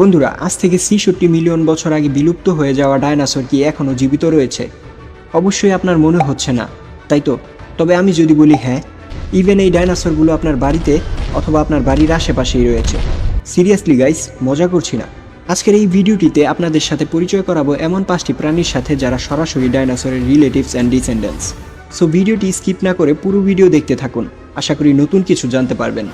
বন্ধুরা, আজ থেকে ছিষট্টি মিলিয়ন বছর আগে বিলুপ্ত হয়ে যাওয়া ডায়নাসর কি এখনও জীবিত রয়েছে? অবশ্যই আপনার মনে হচ্ছে না, তাই তো? তবে আমি যদি বলি হ্যাঁ ইভেন এই ডাইনোসরগুলো আপনার বাড়িতে অথবা আপনার বাড়ির আশেপাশেই রয়েছে। সিরিয়াসলি গাইস মজা করছি না। আজকের এই ভিডিওটিতে আপনাদের সাথে পরিচয় করাবো এমন পাঁচটি প্রাণীর সাথে যারা সরাসরি ডাইনোসরের রিলেটিভস অ্যান্ড ডিসেন্ডেন্টস সো ভিডিওটি স্কিপ না করে পুরো ভিডিও দেখতে থাকুন। আশা করি নতুন কিছু জানতে পারবেন।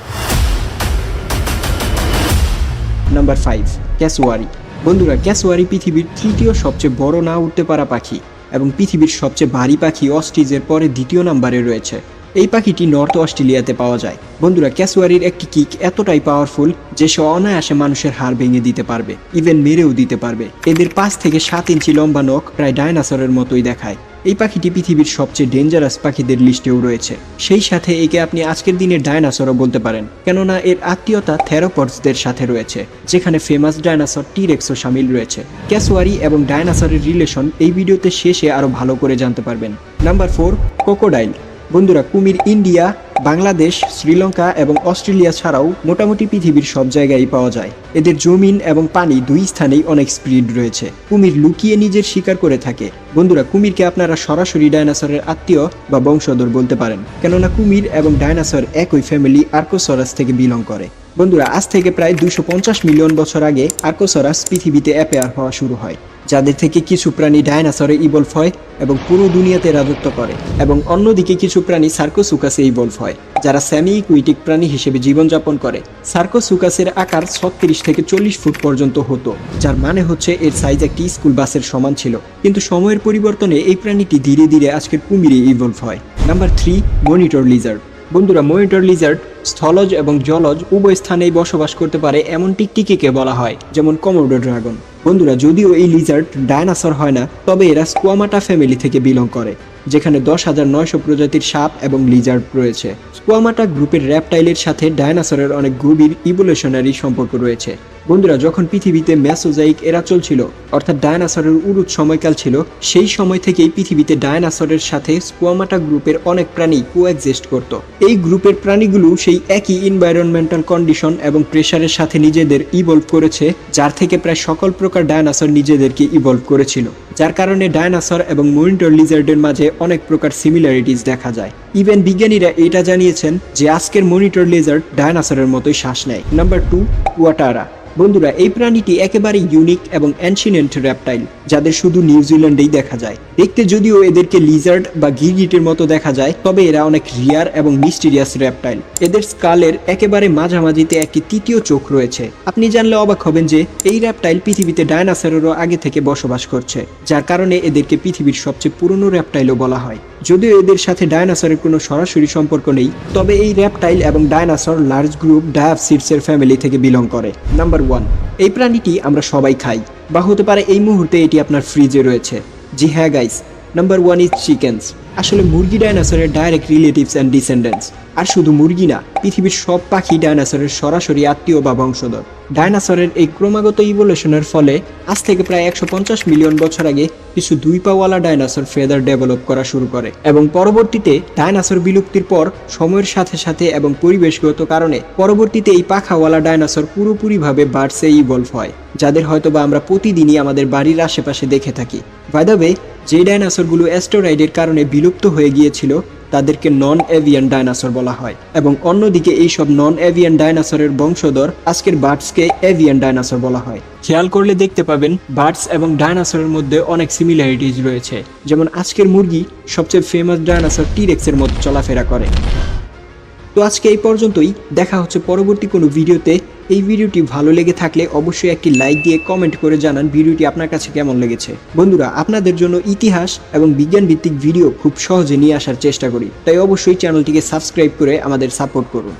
নাম্বার ফাইভ ক্যাসোয়ারি বন্ধুরা ক্যাসোয়ারি পৃথিবীর তৃতীয় সবচেয়ে বড় না উঠতে পারা পাখি এবং পৃথিবীর সবচেয়ে ভারী পাখি অস্টিজের পরে দ্বিতীয় নাম্বারে রয়েছে। এই পাখিটি নর্থ অস্ট্রেলিয়াতে পাওয়া যায়। বন্ধুরা, ক্যাসোয়ারির একটি কিক এতটাই পাওয়ারফুল যে সে অনায়াসে মানুষের হাড় ভেঙে দিতে পারবে ইভেন মেরেও দিতে পারবে। এদের পাঁচ থেকে সাত ইঞ্চি লম্বা নখ প্রায় ডায়নাসরের মতোই দেখায়। এই পাখিটি পৃথিবীর সবচেয়ে ডেঞ্জারাস পাখিদের লিস্টেও রয়েছে। সেই সাথে একে আপনি আজকের দিনের ডায়নাসরও বলতে পারেন, কেননা এর আত্মীয়তা থেরোপডসদের সাথে রয়েছে, যেখানে ফেমাস ডায়নাসর টিরেক্সও সামিল রয়েছে। ক্যাসোয়ারি এবং ডায়নাসরের রিলেশন এই ভিডিওতে শেষে আরও ভালো করে জানতে পারবেন। নাম্বার ফোর কোকোডাইল বন্ধুরা, কুমির ইন্ডিয়া, বাংলাদেশ, শ্রীলঙ্কা এবং অস্ট্রেলিয়া ছাড়াও মোটামুটি পৃথিবীর সব জায়গায় পাওয়া যায়। এদের জমিন এবং পানি দুই স্থানেই অনেক স্পিড রয়েছে। কুমির লুকিয়ে নিজের শিকার করে থাকে। বন্ধুরা, কুমিরকে আপনারা সরাসরি ডায়নাসরের আত্মীয় বা বংশধর বলতে পারেন। কেননা কুমির এবং ডায়নাসর একই ফ্যামিলি আর্কোসরাস থেকে বিলং করে। বন্ধুরা, আজ থেকে প্রায় দুশো মিলিয়ন বছর আগে আর্কোসরাস পৃথিবীতে অ্যাপেয়ার হওয়া শুরু হয়। যাদের থেকে কিছু প্রাণী ডায়নাসরে ইভলভ হয় এবং পুরো দুনিয়াতে রাজত্ব করে এবং অন্যদিকে কিছু প্রাণী সার্কোসুকাসে ইভলভ হয়, যারা স্যামি ইকুইটিক প্রাণী হিসেবে জীবনযাপন করে। সার্কোসুকাসের আকার ছত্রিশ থেকে চল্লিশ ফুট পর্যন্ত হতো, যার মানে হচ্ছে এর সাইজ একটি স্কুল বাসের সমান ছিল। কিন্তু সময়ের পরিবর্তনে এই প্রাণীটি ধীরে ধীরে আজকের কুমিরে ইভলভ হয়। Number three, monitor lizard. বন্ধুরা, মনিটর লিজার্ড স্থলজ এবং জলজ উভয় স্থানেই বসবাস করতে পারে এমন টিকটিকিকে বলা হয়, যেমন কমোডো ড্রাগন। বন্ধুরা, যদিও এই লিজার্ড ডায়নাসর হয় না, তবে এরা স্কোয়ামাটা ফ্যামিলি থেকে বিলং করে, যেখানে দশ হাজার নয়শো প্রজাতির সাপ এবং লিজার্ড রয়েছে। স্কোয়ামাটা গ্রুপের র্যাপটাইলের সাথে ডায়নাসরের অনেক গভীর ইভোলিউশনারি সম্পর্ক রয়েছে। বন্ধুরা, যখন পৃথিবীতে ম্যাসোজাইক এরা চলছিল, অর্থাৎ ডায়নাসরের উরুত সময়কাল ছিল, সেই সময় থেকেই পৃথিবীতে ডায়নাসরের সাথে স্কোয়ামাটা গ্রুপের অনেক প্রাণী কোএক্সিস্ট করত। এই গ্রুপের প্রাণীগুলো সেই একই এনভায়রনমেন্টাল কন্ডিশন এবং প্রেশারের সাথে নিজেদের ইভলভ করেছে, যার থেকে প্রায় সকল প্রকার ডায়নাসর নিজেদেরকে ইভলভ করেছিল। যার কারণে ডায়নাসর এবং মনিটর লিজার্ডের মাঝে অনেক প্রকার সিমিলারিটিস দেখা যায়। ইভেন বিজ্ঞানীরা এটা জানিয়েছেন যে আজকের মনিটর লিজার্ড ডায়নাসরের মতোই শ্বাস নেয়। নাম্বার টু ওয়াটারা বন্ধুরা, এই প্রাণীটি একেবারে ইউনিক এবং অ্যানশিনেন্ট র্যাপটাইল যাদের শুধু নিউজিল্যান্ডেই দেখা যায়। দেখতে যদিও এদেরকে লিজার্ড বা গিরগিটের মতো দেখা যায়, তবে এরা অনেক রিয়ার এবং মিস্টিরিয়াস র্যাপটাইল এদের স্কালের একেবারে মাঝামাঝিতে একটি তৃতীয় চোখ রয়েছে। আপনি জানলে অবাক হবেন যে এই র্যাপটাইল পৃথিবীতে ডায়নাসরেরও আগে থেকে বসবাস করছে, যার কারণে এদেরকে পৃথিবীর সবচেয়ে পুরনো র্যাপটাইলও বলা হয়। যদিও এদের সাথে ডায়নাসরের কোনো সরাসরি সম্পর্ক নেই, তবে এই র্যাপটাইল এবং ডায়নাসর লার্জ গ্রুপ ডায়াপসিডসের ফ্যামিলি থেকে বিলং করে। নাম্বার ওয়ান এই প্রাণীটি আমরা সবাই খাই। বা হতে পারে এই মুহূর্তে এটি আপনার ফ্রিজে রয়েছে। জি হ্যাঁ guys number one is chickens আসলে মুরগি ডায়নাসরের ডাইরেক্ট রিলেটিভস অ্যান্ড ডিসেন্ডেন্টস আর শুধু মুরগি না, পৃথিবীর সব পাখি ডায়নাসরের সরাসরি আত্মীয় বা বংশধর। ডায়নাসরের এই ক্রমাগত ইভলিউশনের ফলে আজ থেকে প্রায় একশো পঞ্চাশ মিলিয়ন বছর আগে কিছু দুই পাওয়ালা ডায়নাসর ফেদার ডেভেলপ করা শুরু করে এবং পরবর্তীতে ডায়নাসর বিলুপ্তির পর সময়ের সাথে সাথে এবং পরিবেশগত কারণে পরবর্তীতে এই পাখাওয়ালা ডায়নাসর পুরোপুরিভাবে বার্ডসে ইভলভ হয়। যাদের হয়তোবা আমরা প্রতিদিনই আমাদের বাড়ির আশেপাশে দেখে থাকি। বাইদাবে যে ডায়নাসরগুলো অ্যাস্টোরাইডের কারণে বিলুপ্ত হয়ে গিয়েছিল, তাদেরকে নন এভিয়ান ডায়নাসর বলা হয়। এবং অন্যদিকে এইসব নন এভিয়ান ডায়নাসরের বংশধর আজকের বার্ডসকে এভিয়ান ডায়নাসর বলা হয়। খেয়াল করলে দেখতে পাবেন বার্ডস এবং ডায়নাসরের মধ্যে অনেক সিমিলারিটিজ রয়েছে। যেমন আজকের মুরগি সবচেয়ে ফেমাস ডায়নাসর টিরেক্সের মতো চলাফেরা করে। তো আজকে এই পর্যন্তই। দেখা হচ্ছে পরবর্তী কোনো ভিডিওতে এই ভিডিওটি ভালো লেগে থাকলে অবশ্যই একটি লাইক দিয়ে কমেন্ট করে জানান ভিডিওটি আপনার কাছে কেমন লেগেছে। বন্ধুরা, আপনাদের জন্য ইতিহাস এবং বিজ্ঞান ভিত্তিক ভিডিও খুব সহজে নিয়ে আসার চেষ্টা করি। তাই অবশ্যই চ্যানেলটিকে সাবস্ক্রাইব করে আমাদের সাপোর্ট করুন।